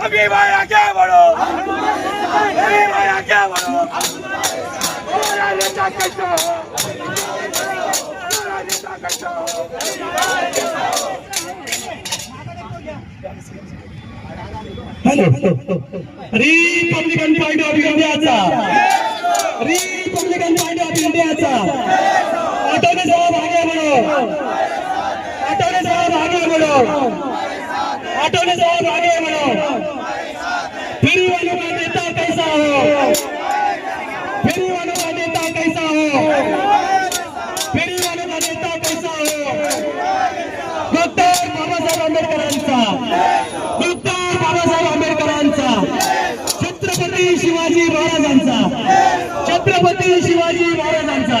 लेके रहेंगे लेके रहेंगे लेके रहेंगे हमारा नेता गुलजार अभी भाई आगे बढ़ो। अभी भाई आगे बढ़ो। हमारा नेता कैसा हो। हमारा नेता कैसा हो। रिपब्लिकन पार्टी ऑफ इंडियाचा रिपब्लिकन पार्टी ऑफ इंडियाचा आठवले साहेब आगे बढ़ो आठवले वालों का नेता कैसा हो? फ्री वालों का नेता कैसा हो? फ्री वालों का नेता कैसा हो? डॉक्टर बाबासाहेब आंबेडकरांचा. डॉक्टर बाबासाहेब आंबेडकरांचा. छत्रपती शिवाजी महाराजांचा. छत्रपती शिवाजी महाराजांचा.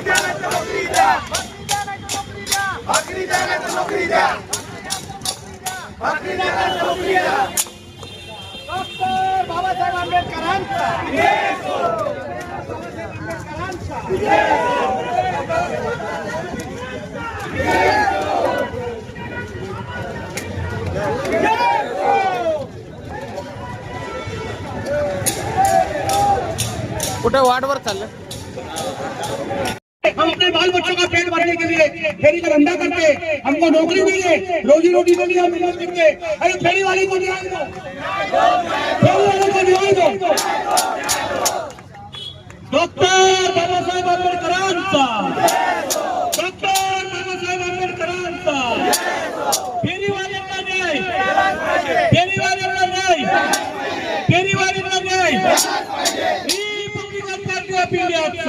आंबेडकरांचा कुठं वाटवर हम अपने बाल बच्चों का पेट भरने के लिए फेरी का धंधा करते हमको नौकरी चाहिए रोजी रोटी के लिए हम मेहनत करते अरे, फेरी वाली को न्याय दो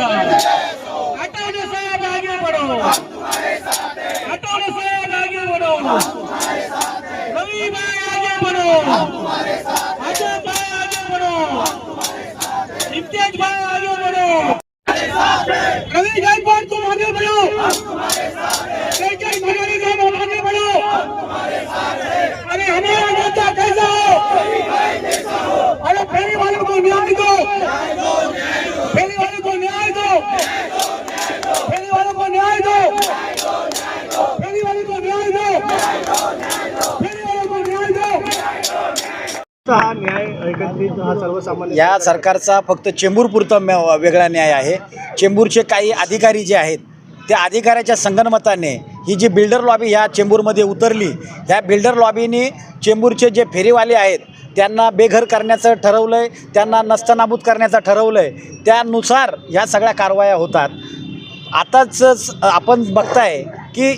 इंडियाचा हटोने साहब आगे बढ़ो हटोने साहब आगे बढ़ो रवि भाई आगे बढ़ो अजय भाई आगे बढ़ो इम्तियाज भाई आगे बढ़ो रवि गायकवाड़ तुम आगे बढ़ो जय जय भवानी साहब आगे बढ़ो अरे हमारा नेता कैसा हो अरे फेरी वालों को न्याय दो फेरी वालों को न्याय दो फेरी वालों को न्याय दो फेरी वालों को न्याय दो फेरी वालों को न्याय दो हा न्याय एकत्रित हा सर्वसामान्य या सरकारचा फक्त चेंबूरपुरता मे- वेगळा न्याय आहे. चेंबूरचे काही अधिकारी जे आहेत त्या अधिकाऱ्याच्या संगनमताने ही जी बिल्डर लॉबी ह्या चेंबूरमध्ये उतरली ह्या बिल्डर लॉबीने चेंबूरचे जे फेरीवाले आहेत त्यांना बेघर करण्याचं ठरवलं आहे त्यांना नस्तनाबूत करण्याचं ठरवलं आहे त्यानुसार ह्या सगळ्या कारवाया होतात. आताच आपण बघताय की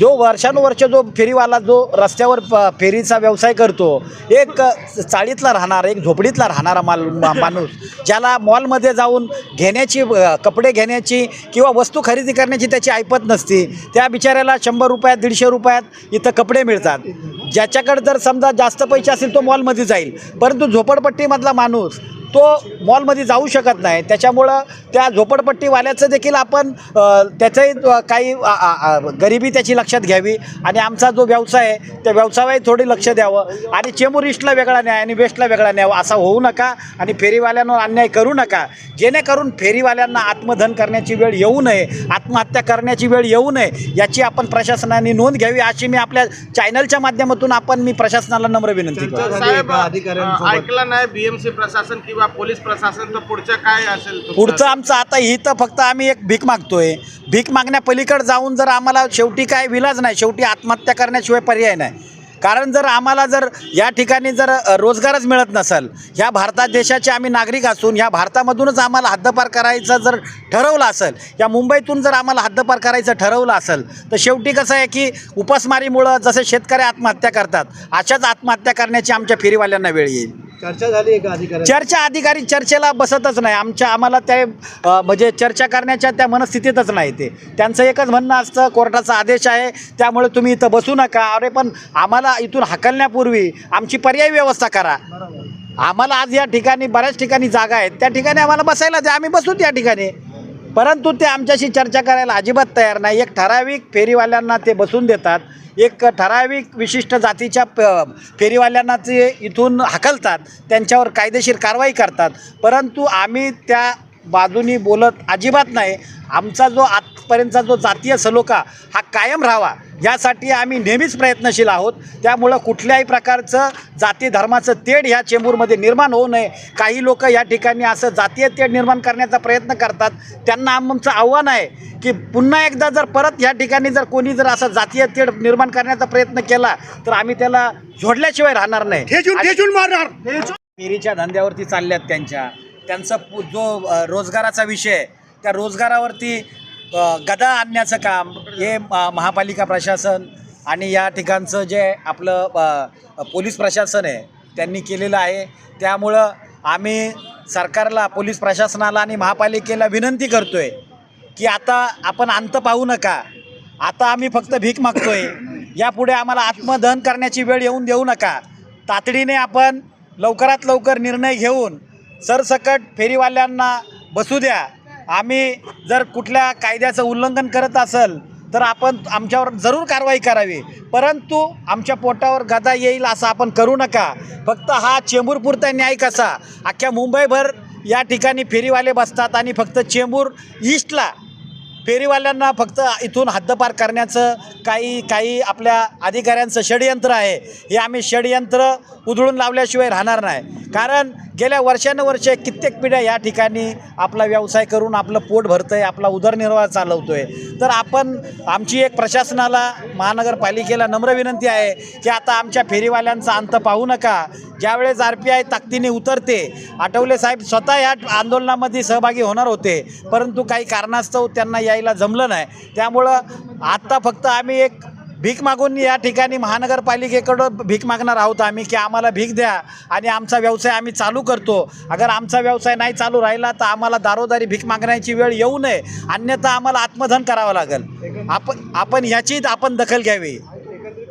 जो वर्षानुवर्ष जो फेरीवाला जो रस्त्यावर प फेरीचा व्यवसाय करतो एक चाळीतला राहणार एक झोपडीतला राहणारा माल मा माणूस ज्याला मॉलमध्ये जाऊन घेण्याची कपडे घेण्याची किंवा वस्तू खरेदी करण्याची त्याची ऐपत नसती त्या बिचाऱ्याला शंभर रुपयात दीडशे रुपयात इथं कपडे मिळतात. ज्याच्याकडे जर समजा जास्त पैसे असतील तो मॉलमध्ये जाईल. परंतु झोपडपट्टीमधला माणूस तो मॉलमध्ये जाऊ शकत नाही. त्याच्यामुळं त्या झोपडपट्टीवाल्याचं देखील आपण त्याचंही काही गरिबी त्याची लक्षात घ्यावी. आणि आमचा जो व्यवसाय आहे त्या व्यवसायाही थोडी लक्ष द्यावं. आणि चेंबूर ईस्टला वेगळा न्याय आणि वेस्टला वेगळा न्याय असा होऊ नका. आणि फेरीवाल्यांवर अन्याय करू नका. जेणेकरून फेरीवाल्यांना आत्मधन करण्याची वेळ येऊ नये आत्महत्या करण्याची वेळ येऊ नये याची आपण प्रशासनाने नोंद घ्यावी अशी मी आपल्या चॅनलच्या माध्यमातून आपण मी प्रशासनाला नम्र विनंती करतो. चर्चा ऐकलं नाही बीएमसी प्रशासन किंवा पोलीस प्रशासनचं पुढचं काय असेल पुढचं आमचं आता ही तर फक्त आम्ही एक भीक मागतोय. भीक मागण्या पलीकडे जाऊन जर आम्हाला शेवटी काय विलाज नाही शेवटी आत्महत्या करण्याशिवाय पर्याय नाही. कारण जर आम्हाला जर या ठिकाणी जर रोजगारच मिळत नसेल ह्या भारतात देशाचे आम्ही नागरिक असून ह्या भारतामधूनच आम्हाला हद्दपार करायचं जर ठरवलं असेल या मुंबईतून जर आम्हाला हद्दपार करायचं ठरवलं असेल तर शेवटी कसं आहे की उपासमारीमुळं जसे शेतकरी आत्महत्या करतात अशाच आत्महत्या करण्याची आमच्या फेरीवाल्यांना वेळ येईल. चर्चा झाली आहे का अधिकारी चर्चा अधिकारी चर्चेला बसतच नाही. आमच्या आम्हाला ते अ, म्हणजे चर्चा करण्याच्या त्या मनस्थितीतच नाही ते. त्यांचं एकच म्हणणं असतं कोर्टाचा आदेश आहे त्यामुळे तुम्ही इथं बसू नका. अरे पण आम्हाला इथून हकलण्यापूर्वी आमची पर्यायी व्यवस्था करा. आम्हाला आज या ठिकाणी बऱ्याच ठिकाणी जागा आहेत. त्या ठिकाणी आम्हाला बसायला द्या. आम्ही बसू त्या ठिकाणी. परंतु ते आमच्याशी चर्चा करायला अजिबात तयार नाही. एक ठराविक फेरीवाल्यांना ते बसून देतात. एक ठराविक विशिष्ट जातीच्या प फेरीवाल्यांना ते इथून हकलतात त्यांच्यावर कायदेशीर कारवाई करतात. परंतु आम्ही त्या बाजूनी बोलत अजिबात नाही. आमचा जो आजपर्यंतचा जो जातीय सलोखा हा कायम राहावा. यासाठी आम्ही नेहमीच प्रयत्नशील आहोत. त्यामुळं कुठल्याही प्रकारचं जाती धर्माचं तेढ ह्या चेंबूरमध्ये निर्माण होऊ नये. काही लोक या ठिकाणी असं जातीय तेढ निर्माण करण्याचा प्रयत्न करतात. त्यांना आमचं आव्हान आहे की पुन्हा एकदा जर परत या ठिकाणी जर कोणी जर असं जातीय तेढ निर्माण करण्याचा प्रयत्न केला तर आम्ही त्याला जोडल्याशिवाय राहणार नाही. मारणार. फेरीच्या धंद्यावरती चालल्यात त्यांच्या. त्यांचा जो रोजगाराचा विषय त्या रोजगारावरती गदा आणण्याचं काम हे महापालिका प्रशासन आणि या ठिकाणचं जे आपलं पोलीस प्रशासन आहे त्यांनी केलेलं आहे. त्यामुळं आम्ही सरकारला पोलीस प्रशासनाला आणि महापालिकेला विनंती करतो आहे की आता आपण अंत पाहू नका. आता आम्ही फक्त भीक मागतो आहे यापुढे आम्हाला आत्मदहन करण्याची वेळ येऊन देऊ नका. तातडीने आपण लवकरात लवकर निर्णय घेऊन सरसकट फेरीवाल्यांना बसू द्या. आम्ही जर कुठल्या कायद्याचं उल्लंघन करत असेल तर आपण आमच्यावर जरूर कारवाई करावी. परंतु आमच्या पोटावर गदा येईल असं आपण करू नका. फक्त हा चेंबूरपुरता न्याय कसा अख्ख्या मुंबईभर या ठिकाणी फेरीवाले बसतात आणि फक्त चेंबूर ईस्टला फेरीवाल्यांना फक्त इथून हद्दपार करण्याचं काही काही आपल्या अधिकाऱ्यांचं षडयंत्र आहे. हे आम्ही षडयंत्र उधळून लावल्याशिवाय राहणार नाही. कारण गेल्या वर्षानुवर्षे कित्येक पिढ्या या ठिकाणी आपला व्यवसाय करून आपलं पोट भरतं आहे आपला उदरनिर्वाह चालवतो आहे तर आपण आमची एक प्रशासनाला महानगरपालिकेला नम्र विनंती आहे की आता आमच्या फेरीवाल्यांचा अंत पाहू नका. ज्यावेळेस आर पी आय ताकदीने उतरते आठवले साहेब स्वतः या आंदोलनामध्ये सहभागी होणार होते. परंतु काही कारणास्तव त्यांना या लोकशाहीला जमलं नाही. त्यामुळं आत्ता फक्त आम्ही एक भीक मागून या ठिकाणी महानगरपालिकेकडं भीक मागणार आहोत आम्ही की आम्हाला भीक द्या आणि आमचा व्यवसाय आम्ही चालू करतो. अगर आमचा व्यवसाय नाही चालू राहिला तर आम्हाला दारोदारी भीक मागण्याची वेळ येऊ नये. अन्यथा आम्हाला आत्मधन करावं लागेल. आपण आपण ह्याची आपण दखल घ्यावी.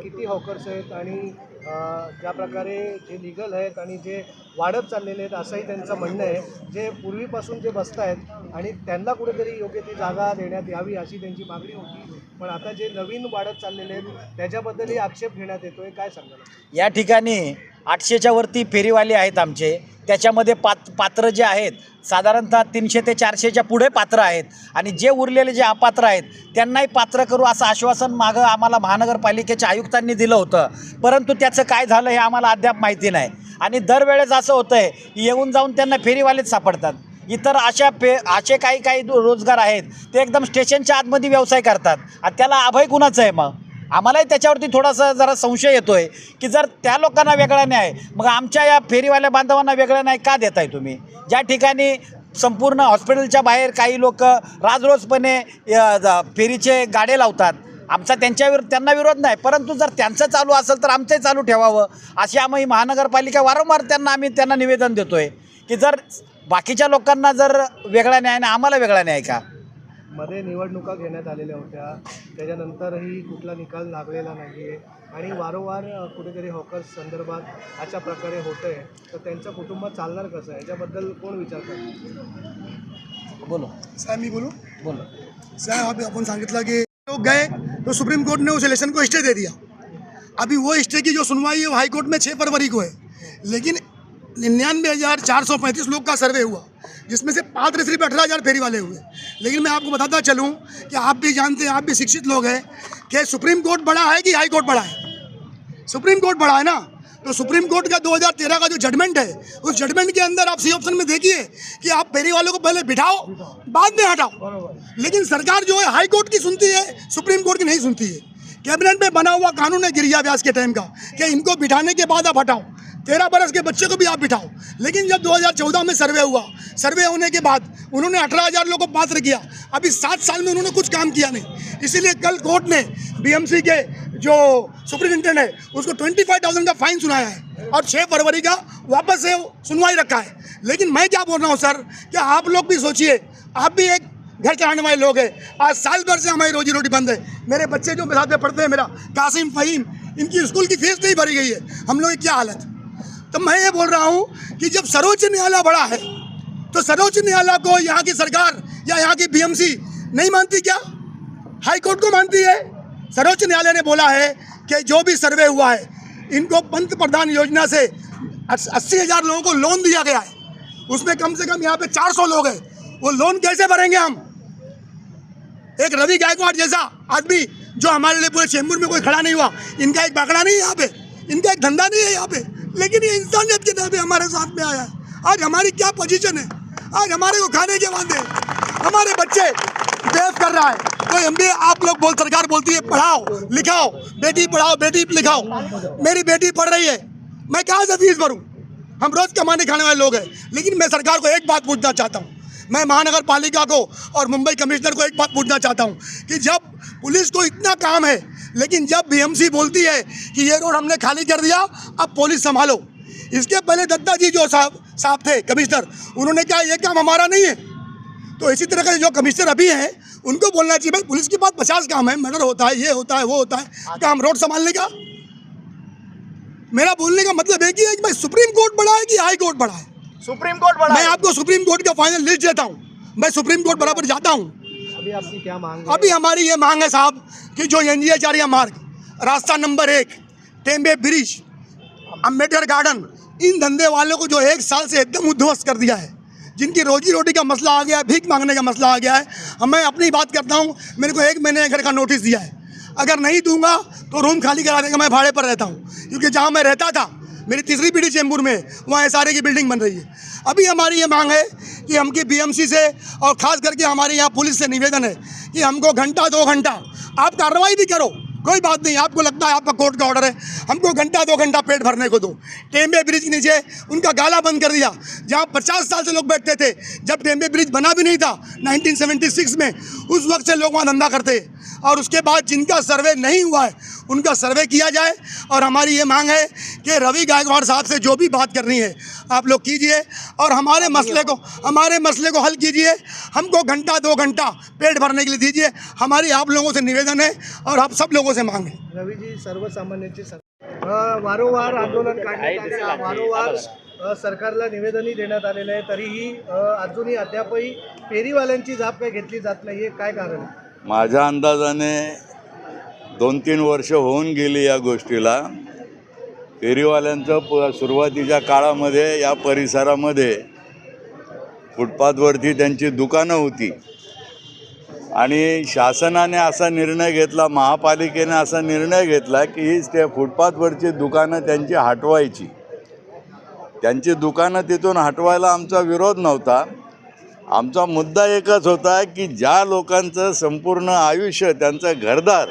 किती हॉकर्स आहेत आणि ज्या प्रकारे जे लिगल आहेत आणि जे वाढत चाललेले आहेत असंही त्यांचं म्हणणं आहे. जे पूर्वीपासून जे बसत आहेत आणि त्यांना कुठेतरी योग्य ती जागा देण्यात यावी अशी त्यांची मागणी होती. पण आता जे नवीन वाढत चाललेले आहेत त्याच्याबद्दलही आक्षेप घेण्यात येतोय. काय सांगाल? या ठिकाणी आठशेच्या वरती फेरीवाले आहेत आमचे. त्याच्यामध्ये पात पात्र जे आहेत साधारणतः तीनशे ते चारशेच्या पुढे पात्र आहेत. आणि जे उरलेले जे अपात्र आहेत त्यांनाही पात्र करू असं आश्वासन मागं आम्हाला महानगरपालिकेच्या आयुक्तांनी दिलं होतं. परंतु त्याचं काय झालं हे आम्हाला अद्याप माहिती नाही. आणि दरवेळेस असं होतं आहे येऊन जाऊन त्यांना फेरीवालेच सापडतात. इतर अशा पे असे काही काही दो- रोजगार आहेत ते एकदम स्टेशनच्या आतमध्ये व्यवसाय करतात. आणि त्याला अभय कुणाचं आहे मग? आम्हालाही त्याच्यावरती थोडासा जरा संशय येतो आहे की जर त्या लोकांना वेगळा न्याय मग आमच्या या फेरीवाल्या बांधवांना वेगळा न्याय का देताय तुम्ही? ज्या ठिकाणी संपूर्ण हॉस्पिटलच्या बाहेर काही लोक राजरोजपणे फेरीचे गाडे लावतात आमचा त्यांच्या विरोध त्यांना विरोध नाही. परंतु जर त्यांचं चालू असेल तर आमचंही चालू ठेवावं. अशी आम्ही महानगरपालिका वारंवार त्यांना आम्ही त्यांना निवेदन देतो आहे की जर बाकीच्या लोकांना जर वेगळा न्याय नाही आम्हाला वेगळा न्याय का? मध्ये निवडणुका घेण्यात आलेल्या होत्या. त्याच्यानंतरही कुठला निकाल लागलेला नाही आहे आणि वारंवार अ, कुठेतरी हॉकर्स संदर्भात अशा प्रकारे होतं आहे तर त्यांचं कुटुंब चालणार कसं याच्याबद्दल कोण विचार करतो? बोलो. साहब मैं बोलूँ? बोलो. साहब अभी अपन सांगितलं की लोग गए तो सुप्रीम कोर्ट ने उस इलेक्शन को स्टे दे दिया. अभी वो स्टे की जो सुनवाई है वो हाई कोर्ट में छः फरवरी को है. लेकिन निन्यानवे हज़ार चार सौ पैंतीस लोग का सर्वे हुआ जिसमें से पात्र सिर्फ़ अठारह हज़ार फेरी वाले हुए। लेकिन मैं आपको बताता चलूँ कि आप भी जानते हैं, आप भी शिक्षित लोग हैं कि सुप्रीम कोर्ट बड़ा है कि हाई कोर्ट बड़ा है? सुप्रीम कोर्ट बड़ा है ना? तो सुप्रीम कोर्ट का 2013 का जो जजमेंट है, उस जजमेंट के अंदर आप सी ऑप्शन में देखिए कि आप फेरी वालों को पहले बिठाओ, बाद में हटाओ। लेकिन सरकार जो है, हाई कोर्ट की सुनती है, सुप्रीम कोर्ट की नहीं सुनती है। कैबिनेट में बना हुआ कानून है गिरिया व्यास के टाइम का, कि इनको बिठाने के बाद आप हटाओ। तेरह बरस के बच्चे को भी आप बिठाओ। लेकिन जब 2014 में सर्वे हुआ, सर्वे होने के बाद उन्होंने अठारह हज़ार लोगों को पात्र किया। अभी सात साल में उन्होंने कुछ काम किया नहीं। इसीलिए कल कोर्ट ने बीएमसी के जो सुप्रिंटेंडेंट है, उसको ट्वेंटी फाइव थाउज़ेंड का फाइन सुनाया है और छः फरवरी का वापस से सुनवाई रखा है। लेकिन मैं क्या बोल रहा हूँ, सर कि आप लोग भी सोचिए, आप भी एक घर चलाने वाले लोग हैं। आज साल भर से हमारी रोजी रोटी बंद है। मेरे बच्चे जो साथ में पढ़ते हैं, मेरा कासिम फ़हीम, इनकी स्कूल की फ़ीस नहीं भरी गई है। हम लोग की क्या हालत? तो मैं ये बोल रहा हूँ कि जब सर्वोच्च न्यायालय बड़ा है तो सर्वोच्च न्यायालय को यहाँ की सरकार या यहाँ की बीएमसी नहीं मानती क्या? हाई कोर्ट को मानती है। सर्वोच्च न्यायालय ने बोला है कि जो भी सर्वे हुआ है, इनको पंत प्रधान योजना से अस्सी हज़ार लोगों को लोन दिया गया है। उसमें कम से कम यहाँ पे 400 लोग हैं। वो लोन कैसे भरेंगे हम? एक रवि गायकवाड़ जैसा आदमी जो हमारे लिए पूरे चेंबूर में कोई खड़ा नहीं हुआ, इनका एक बाकड़ा नहीं है यहाँ पे। इनका एक धंधा नहीं है यहाँ पे। लेकिन ये इंसानियत के पे हमारे साथ में आया। आज हमारी क्या पोजीशन है? आज हमारे को खाने के वादे। हमारे बच्चे बेफ कर रहा है। तो एम आप लोग बोल, सरकार बोलती है, पढ़ाओ, लिखाओ, बेटी पढ़ाओ, बेटी लिखाओ। मेरी बेटी पढ़ रही है। मैं कहाँ से फ़ीस भरूँ? हम रोज कमाने खाने वाले लोग हैं। लेकिन मैं सरकार को एक बात पूछना चाहता हूँ। मैं महानगर पालिका को और मुंबई कमिश्नर को एक बात पूछना चाहता हूँ कि जब पुलिस को इतना काम है लेकिन जब बीएमसी बोलती है कि ये रोड हमने खाली कर दिया अब पुलिस संभालो। इसके पहले दत्ता जी जो साहब साहब थे कमिश्नर उन्होंने कहा ये काम हमारा नहीं है। तो इसी तरह के जो कमिश्नर अभी हैं उनको बोलना चाहिए भाई पुलिस के पास पचास काम है मर्डर होता है ये होता है वो होता है काम रोड संभालने का? मेरा बोलने का मतलब एक ही है कि भाई सुप्रीम कोर्ट बड़ा है कि हाई कोर्ट बड़ा है सुप्रीम कोर्ट बड़ा मैं आपको सुप्रीम कोर्ट का फाइनल लिस्ट देता हूँ। मैं सुप्रीम कोर्ट बराबर जाता हूँ। आपकी क्या मांग है? अभी हमारी ये मांग है साहब कि जो एन जी मार्ग, रास्ता नंबर एक टेम्बे ब्रिज अंबेडकर गार्डन, इन धंधे वालों को जो एक साल से एकदम उद्ध्वस्त कर दिया है, जिनकी रोजी रोटी का मसला आ गया है, भीख मांगने का मसला आ गया है, अब मैं अपनी बात करता हूँ, मेरे को एक महीने घर का नोटिस दिया है। अगर नहीं दूँगा तो रूम खाली करा देगा, मैं भाड़े पर रहता हूँ, क्योंकि जहाँ मैं रहता था, मेरी तीसरी पीढ़ी चेंबूर में वहाँ एस की बिल्डिंग बन रही है। अभी हमारी ये मांग है कि हमकी बीएमसी से और ख़ास करके हमारे यहाँ पुलिस से निवेदन है कि हमको घंटा, दो घंटा, आप कार्रवाई भी करो, कोई बात नहीं, आपको लगता है आपका कोर्ट का ऑर्डर है, हमको घंटा, दो घंटा पेट भरने को दो। टेम्बे ब्रिज के नीचे उनका गाला बंद कर दिया, जहाँ पचास साल से लोग बैठते थे, जब टेम्बे ब्रिज बना भी नहीं था 1976 में, उस वक्त से लोग वहाँ धंधा करते। और उसके बाद जिनका सर्वे नहीं हुआ है उनका सर्वे किया जाए। और हमारी ये मांग है कि रवि गायकवाड़ साहब से जो भी बात करनी है आप लोग कीजिए और हमारे मसले को हमारे मसले को हल कीजिए। हमको घंटा दो घंटा पेट भरने के लिए दीजिए। हमारी आप लोगों से निवेदन है और आप सब लोगों से मांग है। रवीजी सर्वसामान्यांची सर अ, वारंवार आंदोलन काढण्यात आले अ, सरकारला निवेदनही देण्यात आलेलं आहे. अ, अजूनही अद्यापही फेरीवाल्यांची जाप काही घेतली जात नाही हे काय कारण आहे? माझ्या अंदाजाने दोन तीन वर्ष होऊन गेली या गोष्टीला. फेरीवाल्यांचं प सुरुवातीच्या काळामध्ये या परिसरामध्ये फुटपाथवरती त्यांची दुकानं होती. आणि शासनाने असा निर्णय घेतला महापालिकेने असा निर्णय घेतला की हीच त्या फुटपाथवरची दुकानं त्यांची हटवायची. त्यांची दुकानं तिथून हटवायला आमचा विरोध नव्हता. आमचा मुद्दा एकच होता की ज्या लोकांचं संपूर्ण आयुष्य त्यांचं घरदार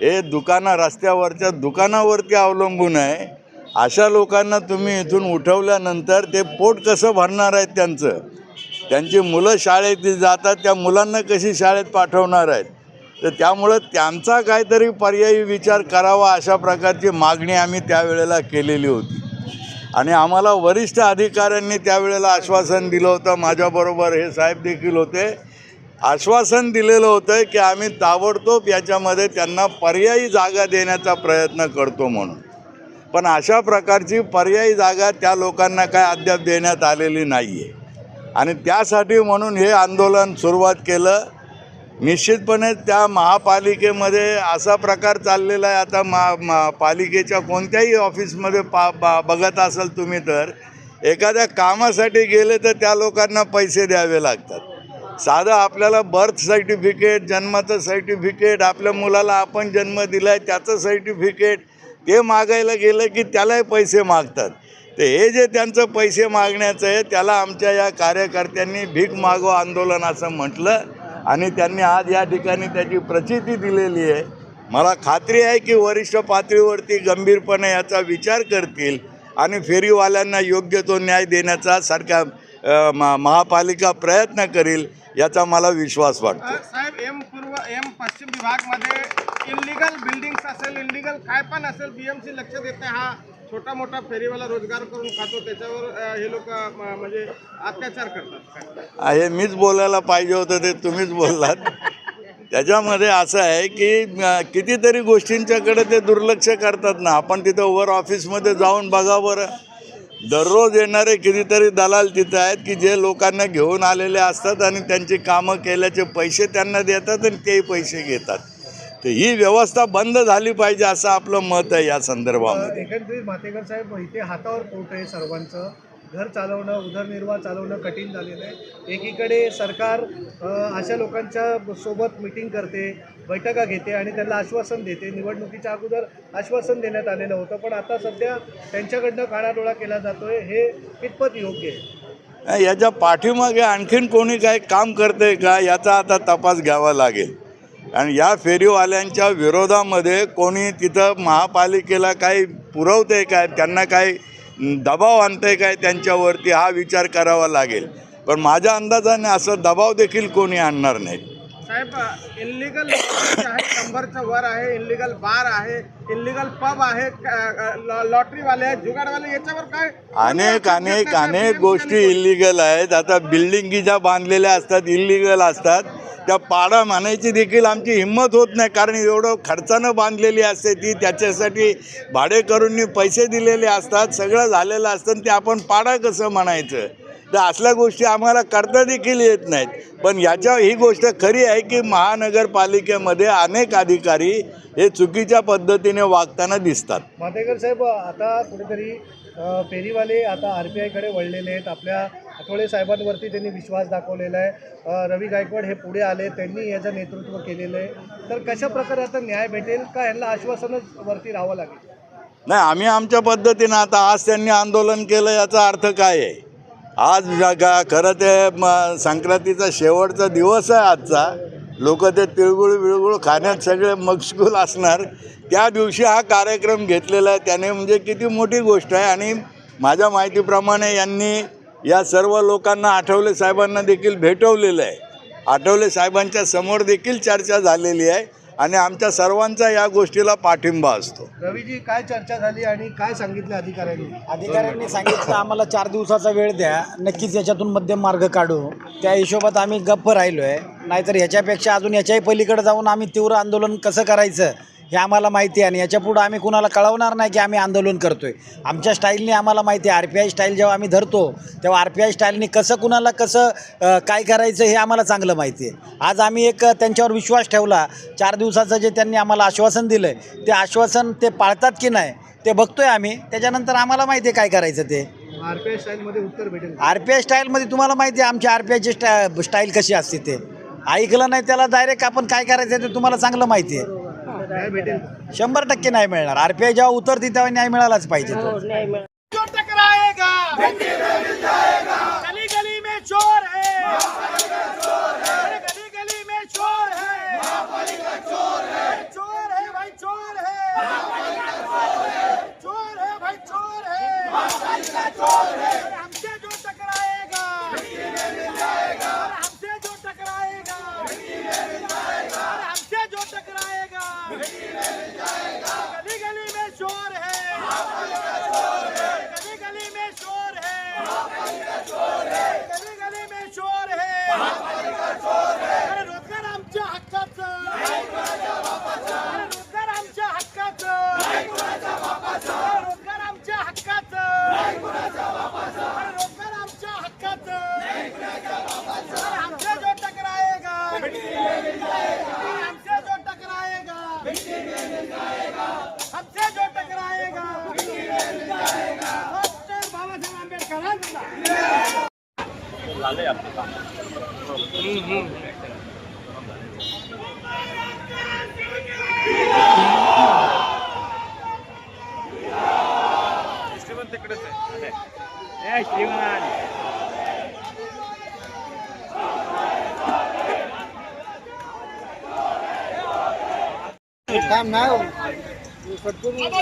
हे दुकानं रस्त्यावरच्या दुकानावरती अवलंबून आहे अशा लोकांना तुम्ही इथून उठवल्यानंतर ते पोट कसं भरणार आहेत त्यांचं? त्यांची मुलं शाळेत जातात त्या मुलांना कशी शाळेत पाठवणार आहेत? तर त्यामुळं त्यांचा काहीतरी पर्यायी विचार करावा अशा प्रकारची मागणी आम्ही त्यावेळेला केलेली होती. आणि आम्हाला वरिष्ठ अधिकाऱ्यांनी त्यावेळेला आश्वासन दिलं होतं माझ्याबरोबर हे साहेब देखील होते. आश्वासन दिलेलं होतं की आम्ही ताबडतोब याच्यामध्ये त्यांना पर्यायी जागा देण्याचा प्रयत्न करतो म्हणून. पण अशा प्रकारची पर्यायी जागा त्या लोकांना काय अद्याप देण्यात आलेली नाही आहे आणि त्यासाठी म्हणून हे आंदोलन सुरुवात केलं. निश्चितपणे त्या महापालिकेमध्ये असा प्रकार चाललेला आहे. आता मा मा पालिकेच्या कोणत्याही ऑफिसमध्ये पा बा बघत असाल तुम्ही तर एखाद्या कामासाठी गेले तर त्या लोकांना पैसे द्यावे लागतात. साधं आपल्याला बर्थ सर्टिफिकेट जन्माचं सर्टिफिकेट आपल्या मुलाला आपण जन्म दिला आहे त्याचं सर्टिफिकेट ते मागायला गेलं की त्यालाही पैसे मागतात. तर हे जे त्यांचं पैसे मागण्याचं आहे त्याला आमच्या या कार्यकर्त्यांनी भीक मागो आंदोलन असं म्हटलं. आणि त्यांनी आज या ठिकाणी त्याची प्रचिती दिलेली आहे. मला खात्री आहे की वरिष्ठ पातळीवरती गंभीरपणे याचा विचार करतील आणि फेरीवाल्यांना योग्य तो न्याय देण्याचा सारखा म- महापालिका प्रयत्न करील याचा मला विश्वास वाटतो. साहेब एम पूर्व एम पश्चिम विभागमध्ये इलिगल बिल्डिंग्स असेल इलिगल काय पण असेल बीएमसी लक्ष देते हा. छोटा मोठा फेरीवाला रोजगार करून खातो त्याच्यावर हे लोक म्हणजे अत्याचार करतात. हे मीच बोलायला पाहिजे होतं ते तुम्हीच बोललात. त्याच्यामध्ये असं आहे की कितीतरी गोष्टींच्याकडे ते दुर्लक्ष करतात ना. आपण तिथं वर ऑफिसमध्ये जाऊन बघा बरं. दररोज येणारे कितीतरी दलाल तिथं आहेत की जे लोकांना घेऊन आलेले असतात आणि त्यांची कामं केल्याचे पैसे त्यांना देतात आणि तेही पैसे घेतात. तर ही व्यवस्था बंद झाली पाहिजे असं आपलं मत आहे या संदर्भामध्ये. एकंदरीत मातेकर साहेब इथे हातावर पोट आहे सर्वांचं. घर चालवणं उदरनिर्वाह चालवणं कठीण झालेलं आहे. एकीकडे सरकार अशा लोकांच्या सोबत मिटिंग करते बैठका घेते आणि त्यांना आश्वासन देते. निवडणुकीच्या अगोदर आश्वासन देण्यात आलेलं होतं पण आता सध्या त्यांच्याकडनं काळाडोळा केला जातोय हे कितपत योग्य आहे? याच्या पाठीमागे आणखीन कोणी काय काम करते का याचा आता तपास घ्यावा लागेल. आणि या फेरीवाल्यांच्या विरोधामध्ये कोणी तिथं महापालिकेला काही पुरवते काय? त्यांना काही दबाव आणते काय त्यांच्यावरती? हा विचार करावा लागेल. पण माझ्या अंदाजाने असं दबाव देखील कोणी आणणार नाही साहेब इलिगल आहे शंभरच्या वर आहे इलिगल बार आहे इलिगल पब आहे लॉटरीवाले आहेत जुगाडवाले याच्यावर काय? अनेक अनेक अनेक गोष्टी इलिगल आहेत. आता बिल्डिंगी ज्या बांधलेल्या असतात इलिगल असतात. त्या पाडा मानायची देखील आमची हिंमत होत नाही कारण एवढं खर्चानं बांधलेली असते ती त्याच्यासाठी भाडेकरूंनी पैसे दिलेले असतात सगळं झालेलं असतं आणि ते आपण पाडा कसं म्हणायचं? तर असल्या गोष्टी आम्हाला करता देखील येत नाहीत. पण याच्या ही गोष्ट खरी आहे की महानगरपालिकेमध्ये अनेक अधिकारी हे चुकीच्या पद्धतीने वागताना दिसतात. मातेकर साहेब आता कुठेतरी फेरीवाले आता आर पी आयकडे वळलेले आहेत. आपल्या आठवले साहेबांवरती त्यांनी विश्वास दाखवलेला आहे. रवी गायकवाड हे पुढे आले त्यांनी याचं नेतृत्व केलेलं आहे. तर कशा प्रकारे आता न्याय भेटेल का यांना आश्वासनच वरती राहावं लागेल? नाही आम्ही आमच्या पद्धतीनं आता आज त्यांनी आंदोलन केलं याचा अर्थ काय आहे? आज गा खरं ते म संक्रांतीचा शेवटचा दिवस आहे आजचा. लोक ते तिळगुळ विळगुळ खाण्यात सगळे मशगूल असणार. त्या दिवशी हा कार्यक्रम घेतलेला आहे. त्याने म्हणजे किती मोठी गोष्ट आहे. आणि माझ्या माहितीप्रमाणे यांनी या सर्व लोकांना आठवले साहेबांना देखील भेटवलेलं आहे. आठवले साहेबांच्या समोर देखील चर्चा झालेली आहे आणि आमच्या सर्वांचा या गोष्टीला पाठिंबा असतो. रवीजी काय चर्चा झाली आणि काय सांगितलं अधिकाऱ्यांनी? अधिकाऱ्यांनी सांगितलं आम्हाला चार दिवसाचा वेळ द्या नक्कीच याच्यातून मध्यम मार्ग काढू. त्या हिशोबात आम्ही गप्प राहिलो आहे नाहीतर ह्याच्यापेक्षा अजून याच्याही पलीकडे जाऊन आम्ही तीव्र आंदोलन कसं करायचं? हे आम्हाला माहिती आहे आणि याच्यापुढं आम्ही कुणाला कळवणार नाही की आम्ही आंदोलन करतोय. आमच्या स्टाईलने आम्हाला माहिती आहे. आर पी आय स्टाईल जेव्हा आम्ही धरतो तेव्हा आर पी आय स्टाईलने कसं कुणाला कसं काय करायचं हे आम्हाला चांगलं माहिती आहे. आज आम्ही एक त्यांच्यावर विश्वास ठेवला. चार दिवसाचं जे त्यांनी आम्हाला आश्वासन दिलं आहे ते आश्वासन ते पाळतात की नाही ते बघतोय आम्ही. त्याच्यानंतर आम्हाला माहिती आहे काय करायचं ते. आर पी आय स्टाईलमध्ये उत्तर भेटेल आर पी आय स्टाईलमध्ये तुम्हाला माहिती आहे आमची आर पी आयची स्टा स्टाईल कशी असते ते. ऐकलं नाही त्याला डायरेक्ट आपण काय करायचं ते तुम्हाला चांगलं माहिती आहे. शंभर टक्के नाही मिळणार. आर पी आय जेव्हा उतरते तेव्हा न्याय मिळालाच पाहिजे. तो जो टकराएगा गली गली में चोर है। काम नाही